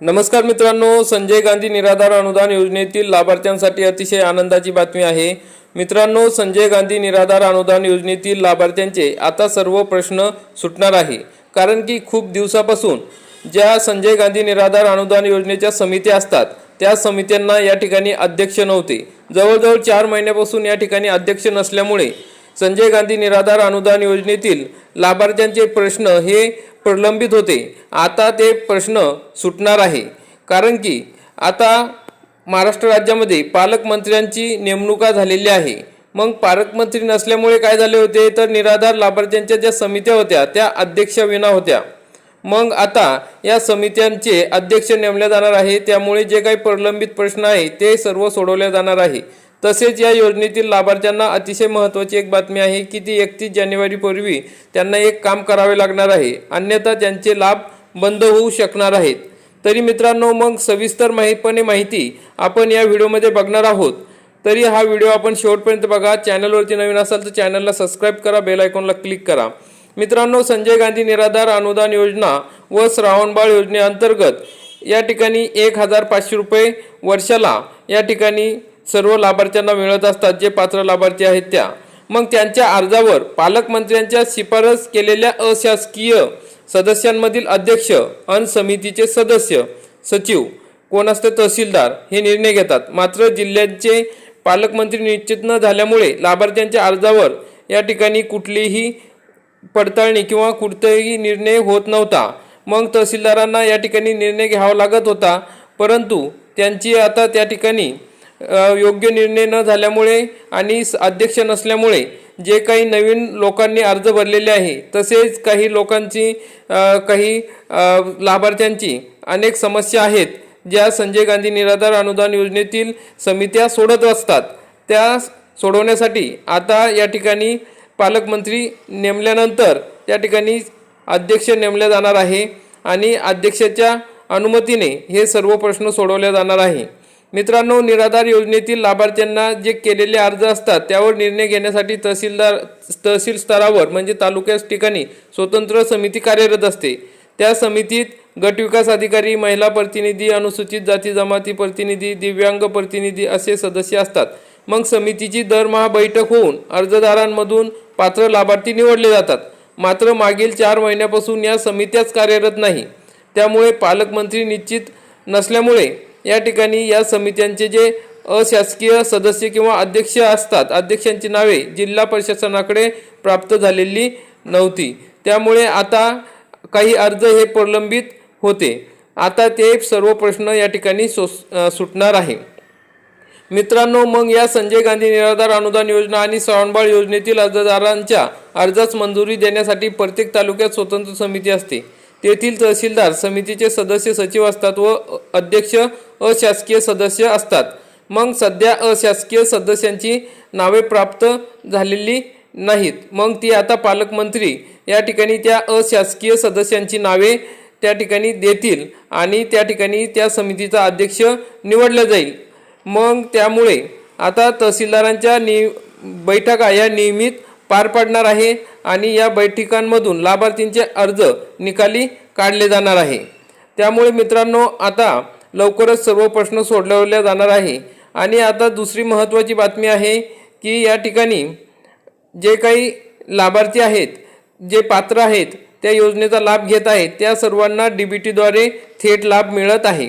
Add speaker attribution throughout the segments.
Speaker 1: नमस्कार मित्रांनो संजय गांधी निराधार अनुदान योजनेतील लाभार्थ्यांसाठी अतिशय आनंदाची बातमी आहे. मित्रांनो संजय गांधी निराधार अनुदान योजनेतील लाभार्थ्यांचे आता सर्व प्रश्न सुटणार आहे. कारण की खूप दिवसापासून ज्या संजय गांधी निराधार अनुदान योजनेच्या समित्या असतात त्या समित्यांना या ठिकाणी अध्यक्ष नव्हते. जवळजवळ चार महिन्यापासून या ठिकाणी अध्यक्ष नसल्यामुळे संजय गांधी निराधार अनुदान योजनेतील लाभार्थ्यांचे प्रश्न हे प्रलंबित होते. आता ते प्रश्न सुटणार आहे. कारण की आता महाराष्ट्र राज्यामध्ये पालकमंत्र्यांची नेमणुका झालेली आहे. मग पालकमंत्री नसल्यामुळे काय झाले होते? तर निराधार लाभार्थ्यांच्या ज्या समित्या होत्या त्या अध्यक्षविना होत्या. मग आता या समित्यांचे अध्यक्ष नेमले जाणार आहे. त्यामुळे जे काही प्रलंबित प्रश्न आहे ते सर्व सोडवले जाणार आहे. तसेच या योजनेतील लाभार्थ्यांना अतिशय महत्त्वाची एक बातमी आहे की ती एकतीस जानेवारीपूर्वी त्यांना एक काम करावे लागणार आहे. अन्यथा त्यांचे लाभ बंद होऊ शकणार आहेत. तरी मित्रांनो मग सविस्तर माहीतपणे माहिती आपण या व्हिडिओमध्ये बघणार आहोत. तरी हा व्हिडिओ आपण शेवटपर्यंत बघा. चॅनलवरती नवीन असाल तर चॅनलला सबस्क्राईब करा बेल आयकॉनला क्लिक करा. मित्रांनो संजय गांधी निराधार अनुदान योजना व श्रावणबाळ योजनेअंतर्गत या ठिकाणी एक हजार पाचशे रुपये वर्षाला या ठिकाणी सर्व लाभार्थ्यांना मिळत असतात जे पात्र लाभार्थी आहेत त्या. मग त्यांच्या अर्जावर पालकमंत्र्यांच्या शिफारस केलेल्या अशासकीय सदस्यांमधील अध्यक्ष अन समितीचे सदस्य सचिव कोण असते तहसीलदार हे निर्णय घेतात. मात्र जिल्ह्यांचे पालकमंत्री निश्चित न झाल्यामुळे लाभार्थ्यांच्या अर्जावर या ठिकाणी कुठलीही पडताळणी किंवा कुठताही निर्णय होत नव्हता. मग तहसीलदारांना या ठिकाणी निर्णय घ्यावा लागत होता परंतु त्यांची आता त्या ठिकाणी योग्य निर्णय न झाल्यामुळे आणि स- अध्यक्ष नसल्यामुळे जे काही नवीन लोकांनी अर्ज भरलेले आहे तसेच काही लोकांची काही लाभार्थ्यांची अनेक समस्या आहेत ज्या संजय गांधी निराधार अनुदान योजनेतील समित्या सोडत असतात. त्या सोडवण्यासाठी आता या ठिकाणी पालकमंत्री नेमल्यानंतर त्या ठिकाणी अध्यक्ष नेमल्या जाणार आहे आणि अध्यक्षाच्या अनुमतीने हे सर्व प्रश्न सोडवले जाणार आहे. मित्रांनो निराधार योजनेतील लाभार्थ्यांना जे केलेले अर्ज असतात त्यावर निर्णय घेण्यासाठी तहसीलदार तहसील स्तरावर म्हणजे तालुक्यास ठिकाणी स्वतंत्र समिती कार्यरत असते. त्या समितीत गटविकास अधिकारी महिला प्रतिनिधी अनुसूचित जाती जमाती प्रतिनिधी दिव्यांग प्रतिनिधी असे सदस्य असतात. मग समितीची दरमहा बैठक होऊन अर्जदारांमधून पात्र लाभार्थी निवडले जातात. मात्र मागील चार महिन्यापासून या समित्याच कार्यरत नाही. त्यामुळे पालकमंत्री निश्चित नसल्यामुळे या ठिकाणी या समित्यांचे जे अशासकीय सदस्य किंवा अध्यक्ष असतात अध्यक्षांची नावे जिल्हा प्रशासनाकडे प्राप्त झालेली नव्हती. त्यामुळे आता काही अर्ज हे प्रलंबित होते. आता ते सर्व प्रश्न या ठिकाणी सो सुटणार आहे. मित्रांनो मग या संजय गांधी निराधार अनुदान योजना आणि श्रावणबाळ योजनेतील अर्जदारांच्या अर्जास मंजुरी देण्यासाठी प्रत्येक तालुक्यात स्वतंत्र समिती असते. तेथील तहसीलदार समितीचे सदस्य सचिव असतात व अध्यक्ष अशासकीय सदस्य असतात. मग सध्या अशासकीय सदस्यांची नावे प्राप्त झालेली नाहीत. मग ती आता पालकमंत्री. या ठिकाणी त्या अशासकीय सदस्यांची नावे त्या ठिकाणी देतील आणि त्या ठिकाणी त्या समितीचा अध्यक्ष निवडला जाईल. मग त्यामुळे आता तहसीलदारांच्या नि बैठका या नियमित पार पडणार आहे आणि या बैठकांमधून लाभार्थींचे अर्ज निकाली काढले जाणार आहे. त्यामुळे मित्रांनो आता लवकरच सर्व प्रश्न सोडवले जाणार आहे. आणि आता दुसरी महत्त्वाची बातमी आहे की या ठिकाणी जे काही लाभार्थी आहेत जे पात्र आहेत त्या योजनेचा लाभ घेत आहेत त्या सर्वांना डी बी टीद्वारे थेट लाभ मिळत आहे.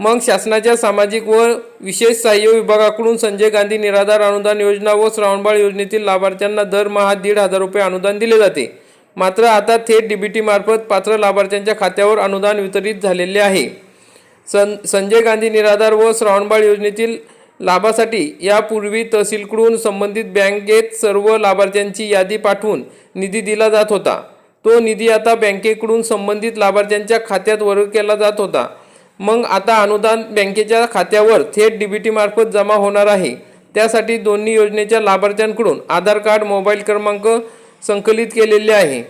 Speaker 1: मग शासनाच्या सामाजिक व विशेष सहाय्य विभागाकडून संजय गांधी निराधार अनुदान योजना व श्रावणबाळ योजनेतील लाभार्थ्यांना दरमहा दीड हजार रुपये अनुदान दिले जाते. मात्र आता थेट डी बी टीमार्फत पात्र लाभार्थ्यांच्या खात्यावर अनुदान वितरित झालेले आहे. सं संजय गांधी निराधार व श्रावणबाळ योजनेतील लाभासाठी यापूर्वी तहसीलकडून संबंधित बँकेत सर्व लाभार्थ्यांची यादी पाठवून निधी दिला जात होता. तो निधी आता बँकेकडून संबंधित लाभार्थ्यांच्या खात्यात वर्ग केला जात होता. मग आता अनुदान बँकेच्या खात्यावर थेट डी बी मार्फत जमा होणार आहे. त्यासाठी दोन्ही योजनेच्या लाभार्थ्यांकडून आधार कार्ड मोबाईल क्रमांक संकलित केलेले आहे.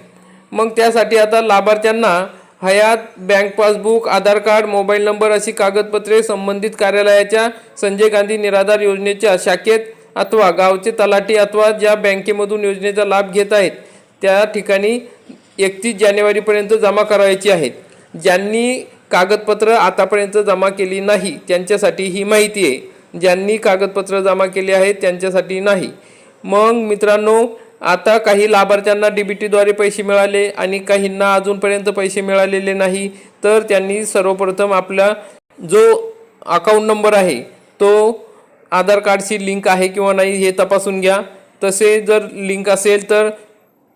Speaker 1: मग त्यासाठी आता लाभार्थ्यांना हयात bank passbook Aadhaar card mobile number अशी कागदपत्रे संबंधित कार्यालयाच्या संजय गांधी निराधार योजनेच्या शाखेत अथवा गावचे तलाठी अथवा ज्या बँकेमधून योजनेचा लाभ घेत आहेत त्या ठिकाणी एकतीस जानेवारीपर्यंत जमा करायची आहेत. ज्यांनी कागदपत्र आतापर्यंत जमा केली नाही त्यांच्यासाठी ही माहिती आहे. ज्यांनी कागदपत्र जमा केली आहेत त्यांच्यासाठी नाही. मग मित्रांनो आता काही लाभार्थ्यांना डी बी टीद्वारे पैसे मिळाले आणि काहींना अजूनपर्यंत पैसे मिळालेले नाही तर त्यांनी सर्वप्रथम आपला जो अकाउंट नंबर आहे तो आधार कार्डशी लिंक आहे किंवा नाही हे तपासून घ्या. तसे जर लिंक असेल तर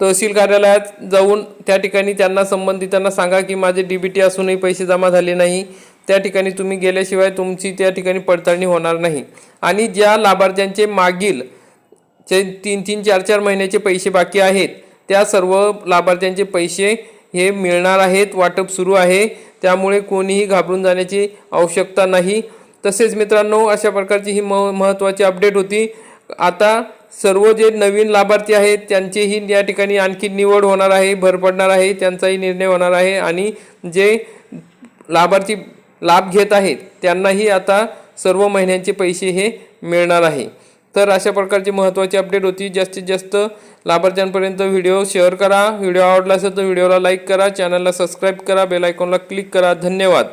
Speaker 1: तहसील कार्यालयात जाऊन त्या ठिकाणी त्यांना संबंधितांना सांगा की माझे डी बी टी असूनही पैसे जमा झाले नाही. त्या ठिकाणी तुम्ही गेल्याशिवाय तुमची त्या ठिकाणी पडताळणी होणार नाही. आणि ज्या लाभार्थ्यांचे मागील जे तीन तीन चार चार महिन्याचे पैसे बाकी आहेत त्या सर्व लाभार्थ्यांचे पैसे हे मिळणार आहेत वाटप सुरू आहे. त्यामुळे कोणीही घाबरून जाण्याची आवश्यकता नाही. तसेच मित्रांनो अशा प्रकारची ही म महत्त्वाची अपडेट होती. आता सर्व जे नवीन लाभार्थी आहेत त्यांचीही या ठिकाणी आणखी निवड होणार आहे भर पडणार आहे त्यांचाही निर्णय होणार आहे आणि जे लाभार्थी लाभ घेत आहेत त्यांनाही आता सर्व महिन्यांचे पैसे हे मिळणार आहे. तर अशा प्रकारची महत्त्वाची अपडेट होती. जास्तीत जास्त लाभार्थ्यांपर्यंत व्हिडिओ शेअर करा. व्हिडिओ आवडला असेल तर व्हिडिओला लाईक करा. चॅनलला सबस्क्राईब करा. बेल आयकॉनला क्लिक करा. धन्यवाद.